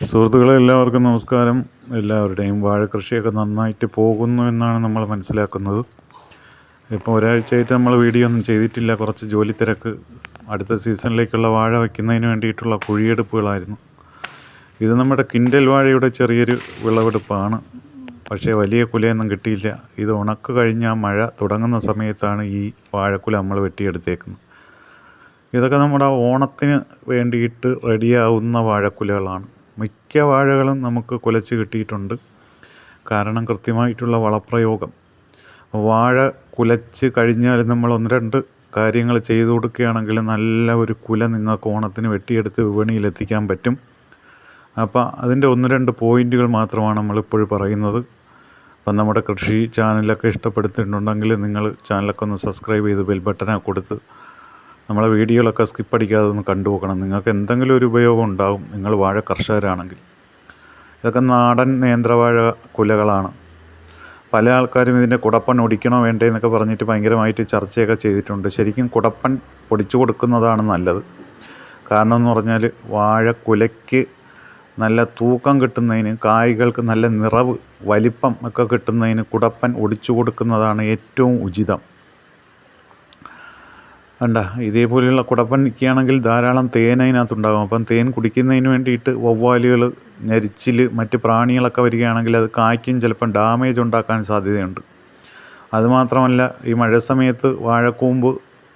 സുഹൃത്തുക്കളെ എല്ലാവർക്കും നമസ്കാരം. എല്ലാവരുടെയും വാഴ കൃഷിയൊക്കെ നന്നായിട്ട് പോകുന്നു എന്നാണ് നമ്മൾ മനസ്സിലാക്കുന്നത്. ഇപ്പോൾ ഒരാഴ്ചയായിട്ട് നമ്മൾ വീഡിയോ ഒന്നും ചെയ്തിട്ടില്ല. കുറച്ച് ജോലി തിരക്ക്. അടുത്ത സീസണിലേക്കുള്ള വാഴ വയ്ക്കുന്നതിന് വേണ്ടിയിട്ടുള്ള കുഴിയെടുപ്പുകളായിരുന്നു. ഇത് നമ്മുടെ കിൻഡൽ വാഴയുടെ ചെറിയൊരു വിളവെടുപ്പാണ്. പക്ഷേ വലിയ കുലയൊന്നും കിട്ടിയില്ല. ഇത് ഉണക്ക് കഴിഞ്ഞ മഴ തുടങ്ങുന്ന സമയത്താണ് ഈ വാഴക്കുല നമ്മൾ വെട്ടിയെടുത്തേക്കുന്നത്. ഇതൊക്കെ നമ്മുടെ ഓണത്തിന് വേണ്ടിയിട്ട് റെഡിയാവുന്ന വാഴക്കുലകളാണ്. വാഴകളും നമുക്ക് കുലച്ച് കിട്ടിയിട്ടുണ്ട്. കാരണം കൃത്യമായിട്ടുള്ള വളപ്രയോഗം. വാഴ കുലച്ച് കഴിഞ്ഞാൽ നമ്മൾ ഒന്ന് രണ്ട് കാര്യങ്ങൾ ചെയ്തു കൊടുക്കുകയാണെങ്കിൽ നല്ല ഒരു കുല നിങ്ങൾക്ക് ഓണത്തിന് വെട്ടിയെടുത്ത് വിപണിയിൽ എത്തിക്കാൻ പറ്റും. അപ്പോൾ അതിന്റെ ഒന്ന് രണ്ട് പോയിന്റുകൾ മാത്രമാണ് നമ്മളിപ്പോഴും പറയുന്നത്. അപ്പം നമ്മുടെ കൃഷി ചാനലൊക്കെ ഇഷ്ടപ്പെടുത്തിയിട്ടുണ്ടെങ്കിൽ നിങ്ങൾ ചാനലൊക്കെ ഒന്ന് സബ്സ്ക്രൈബ് ചെയ്ത് ബെൽ ബട്ടനൊക്കെ കൊടുത്ത് നമ്മളെ വീഡിയോകളൊക്കെ സ്കിപ്പ് അടിക്കാതെ ഒന്ന് കണ്ടു നിങ്ങൾക്ക് എന്തെങ്കിലും ഒരു ഉപയോഗം ഉണ്ടാവും. നിങ്ങൾ വാഴ കർഷകരാണെങ്കിൽ. ഇതൊക്കെ നാടൻ നേന്ത്രവാഴ കുലകളാണ്. പല ആൾക്കാരും ഇതിന്റെ കുടപ്പൻ ഒടിക്കണോ വേണ്ടേ എന്നൊക്കെ പറഞ്ഞിട്ട് ഭയങ്കരമായിട്ട് ചർച്ചയൊക്കെ ചെയ്തിട്ടുണ്ട്. ശരിക്കും കുടപ്പൻ പൊടിച്ചു കൊടുക്കുന്നതാണ് നല്ലത്. കാരണം എന്ന് പറഞ്ഞാൽ വാഴക്കുലയ്ക്ക് നല്ല തൂക്കം കിട്ടുന്നതിന് കായ്കൾക്ക് നല്ല നിറവ് വലിപ്പം ഒക്കെ കിട്ടുന്നതിന് കുടപ്പൻ ഒടിച്ചു കൊടുക്കുന്നതാണ് ഏറ്റവും ഉചിതം. കണ്ട ഇതേപോലെയുള്ള കുടപ്പൻ നിൽക്കുകയാണെങ്കിൽ ധാരാളം തേൻ അതിനകത്തുണ്ടാകും. അപ്പം തേൻ കുടിക്കുന്നതിന് വേണ്ടിയിട്ട് വവ്വാലുകൾ ഞരിച്ചിൽ മറ്റ് പ്രാണികളൊക്കെ വരികയാണെങ്കിൽ അത് കായ്ക്കും ചിലപ്പം ഡാമേജ് ഉണ്ടാക്കാൻ സാധ്യതയുണ്ട്. അതുമാത്രമല്ല ഈ മഴ സമയത്ത് വാഴക്കൂമ്പ്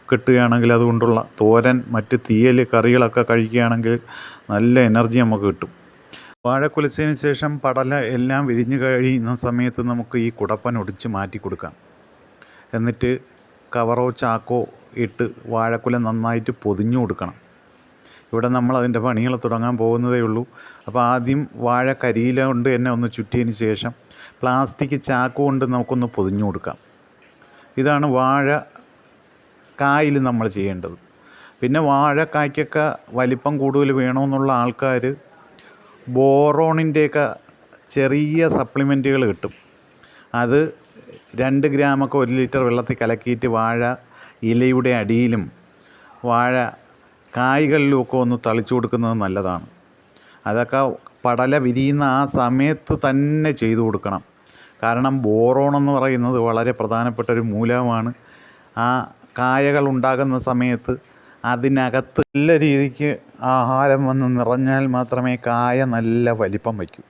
കിട്ടുകയാണെങ്കിൽ അതുകൊണ്ടുള്ള തോരൻ മറ്റ് തീയൽ കറികളൊക്കെ കഴിക്കുകയാണെങ്കിൽ നല്ല എനർജി നമുക്ക് കിട്ടും. വാഴ കുലച്ചതിന് ശേഷം പടല എല്ലാം വിരിഞ്ഞു കഴിയുന്ന സമയത്ത് നമുക്ക് ഈ കുടപ്പൻ ഒടിച്ച് മാറ്റി കൊടുക്കാം എന്നിട്ട് കവറോ ചാക്കോ ഇട്ട് വാഴക്കുല നന്നായിട്ട് പൊതിഞ്ഞു കൊടുക്കണം. ഇവിടെ നമ്മൾ അതിന്റെ പണികൾ തുടങ്ങാൻ പോകുന്നതേ ഉള്ളൂ. അപ്പോൾ ആദ്യം വാഴ കരിയില കൊണ്ട് തന്നെ ഒന്ന് ചുറ്റിയതിന് ശേഷം പ്ലാസ്റ്റിക് ചാക്ക് കൊണ്ട് നമുക്കൊന്ന് പൊതിഞ്ഞു കൊടുക്കാം. ഇതാണ് വാഴ കായിൽ നമ്മൾ ചെയ്യേണ്ടത്. പിന്നെ വാഴക്കായ്ക്കൊക്കെ വലിപ്പം കൂടുതൽ വേണമെന്നുള്ള ആൾക്കാർ ബോറോണിന്റെയൊക്കെ ചെറിയ സപ്ലിമെന്റുകൾ കിട്ടും. അത് രണ്ട് ഗ്രാമൊക്കെ ഒരു ലിറ്റർ വെള്ളത്തിൽ കലക്കിയിട്ട് വാഴ ഇലയുടെ അടിയിലും വാഴ കായ്കളിലുമൊക്കെ ഒന്ന് തളിച്ചു കൊടുക്കുന്നത് നല്ലതാണ്. അതൊക്കെ പടല വിരിയുന്ന ആ സമയത്ത് തന്നെ ചെയ്തു കൊടുക്കണം. കാരണം ബോറോൺ എന്ന് പറയുന്നത് വളരെ പ്രധാനപ്പെട്ട ഒരു മൂലമാണ്. ആ കായകൾ ഉണ്ടാകുന്ന സമയത്ത് അതിനകത്ത് നല്ല രീതിക്ക് ആഹാരം വന്ന് നിറഞ്ഞാൽ മാത്രമേ കായ നല്ല വലിപ്പം വയ്ക്കൂ.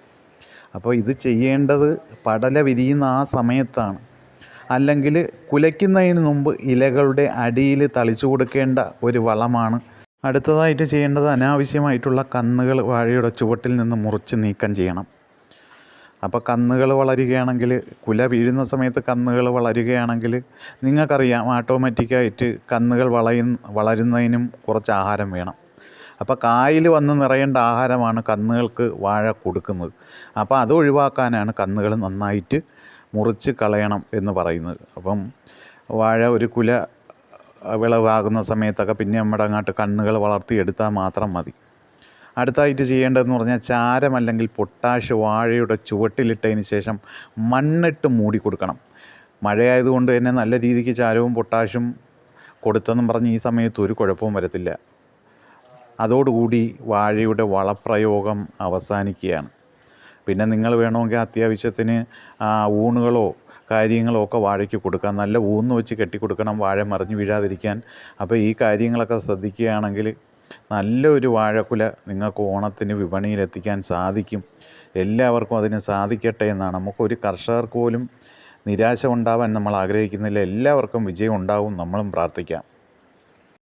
അപ്പോൾ ഇത് ചെയ്യേണ്ടത് പടല വിരിയുന്ന ആ സമയത്താണ്. അല്ലെങ്കിൽ കുലയ്ക്കുന്നതിന് മുമ്പ് ഇലകളുടെ അടിയിൽ തളിച്ചു കൊടുക്കേണ്ട ഒരു വളമാണ്. അടുത്തതായിട്ട് ചെയ്യേണ്ടത് അനാവശ്യമായിട്ടുള്ള കന്നുകൾ വാഴയുടെ ചുവട്ടിൽ നിന്ന് മുറിച്ച് നീക്കം ചെയ്യണം. അപ്പോൾ കന്നുകൾ വളരുകയാണെങ്കിൽ കുല വീഴുന്ന സമയത്ത് കന്നുകൾ വളരുകയാണെങ്കിൽ നിങ്ങൾക്കറിയാം ഓട്ടോമാറ്റിക്കായിട്ട് കന്നുകൾ വളയ വളരുന്നതിനും കുറച്ച് ആഹാരം വേണം. അപ്പോൾ കായിൽ വന്ന് നിറയേണ്ട ആഹാരമാണ് കന്നുകൾക്ക് വാഴ കൊടുക്കുന്നത്. അപ്പോൾ അത് ഒഴിവാക്കാനാണ് കന്നുകൾ നന്നായിട്ട് മുറിച്ച് കളയണം എന്ന് പറയുന്നത്. അപ്പം വാഴ ഒരു കുല വിളവാകുന്ന സമയത്തൊക്കെ പിന്നെ നമ്മുടെ അങ്ങോട്ട് കണ്ണുകൾ വളർത്തിയെടുത്താൽ മാത്രം മതി. അടുത്തായിട്ട് ചെയ്യേണ്ടതെന്ന് പറഞ്ഞാൽ ചാരം അല്ലെങ്കിൽ പൊട്ടാഷ് വാഴയുടെ ചുവട്ടിലിട്ടതിന് ശേഷം മണ്ണിട്ട് മൂടി കൊടുക്കണം. മഴയായതുകൊണ്ട് തന്നെ നല്ല രീതിക്ക് ചാരവും പൊട്ടാഷും കൊടുത്തെന്നും പറഞ്ഞ് ഈ സമയത്ത് ഒരു കുഴപ്പവും വരത്തില്ല. അതോടുകൂടി വാഴയുടെ വളപ്രയോഗം അവസാനിക്കുകയാണ്. പിന്നെ നിങ്ങൾ വേണമെങ്കിൽ അത്യാവശ്യത്തിന് ഊണുകളോ കാര്യങ്ങളോ ഒക്കെ വാഴയ്ക്ക് കൊടുക്കാം. നല്ല ഊന്ന് വെച്ച് കെട്ടിക്കൊടുക്കണം വാഴ മറിഞ്ഞു വീഴാതിരിക്കാൻ. അപ്പോൾ ഈ കാര്യങ്ങളൊക്കെ ശ്രദ്ധിക്കുകയാണെങ്കിൽ നല്ലൊരു വാഴക്കുല നിങ്ങൾക്ക് ഓണത്തിന് വിപണിയിൽ എത്തിക്കാൻ സാധിക്കും. എല്ലാവർക്കും അതിന് സാധിക്കട്ടെ എന്നാണ്. നമുക്കൊരു കർഷകർക്ക് പോലും നിരാശ ഉണ്ടാവാൻ നമ്മൾ ആഗ്രഹിക്കുന്നില്ല. എല്ലാവർക്കും വിജയം ഉണ്ടാവും. നമ്മളും പ്രാർത്ഥിക്കാം.